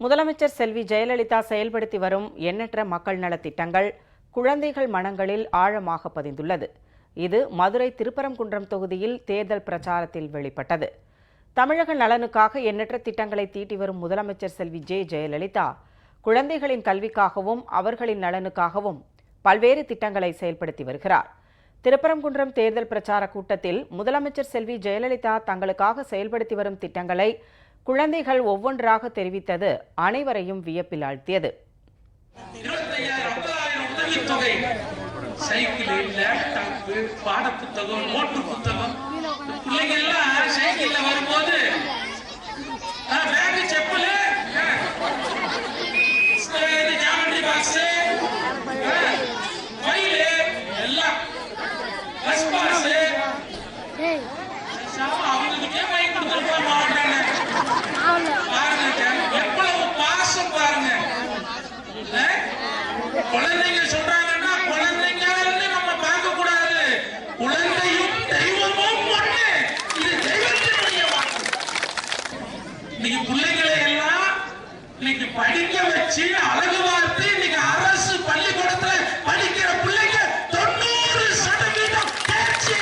முதலமைச்சர் செல்வி ஜெயலலிதா செயல்படுத்தி வரும் எண்ணற்ற மக்கள் நலத்திட்டங்கள் குழந்தைகள் மனங்களில் ஆழமாக பதிந்துள்ளது. இது மதுரை திருப்பரங்குன்றம் தொகுதியில் தேர்தல் பிரச்சாரத்தில் வெளிப்பட்டது. தமிழக நலனுக்காக எண்ணற்ற திட்டங்களை தீட்டி வரும் முதலமைச்சர் செல்வி ஜே ஜெயலலிதா குழந்தைகளின் கல்விக்காகவும் அவர்களின் நலனுக்காகவும் பல்வேறு திட்டங்களை செயல்படுத்தி வருகிறார். திருப்பரங்குன்றம் தேர்தல் பிரச்சார கூட்டத்தில் முதலமைச்சர் செல்வி ஜெயலலிதா தங்களுக்காக செயல்படுத்தி வரும் திட்டங்களை குழந்தைகள் ஒவ்வொன்றாக தெரிவித்தது அனைவரையும் வியப்பில் ஆழ்த்தியது சைக்கிள் லேப்டாப் பாட புத்தகம் நோட்டு புத்தகம் பிள்ளைங்க எல்லாம் சைக்கிள்ல வரும்போது பேக் செப்பல். இது ஜாமெட்ரி பாக்ஸ் ஃபைலு. எல்லாம். பஸ் பாஸ் அவங்களுக்கே பை கொடுத்துருப்போம் மாவட்டான குழந்தைங்க சொல்றாங்கன்னா குழந்தைங்கன்னு நம்ம பார்க்க கூடாது குழந்தையும் தெய்வமும் ஒண்ணு. இது தெய்வத்தினுடைய இன்னைக்கு பிள்ளைங்களை எல்லாம் இன்னைக்கு படிக்க வச்சு அழகு பார்த்து இன்னைக்கு அரசு பள்ளிக்கூடத்துல படிக்கிற பிள்ளைங்க தொண்ணூறு சதவீதம் தேர்ச்சி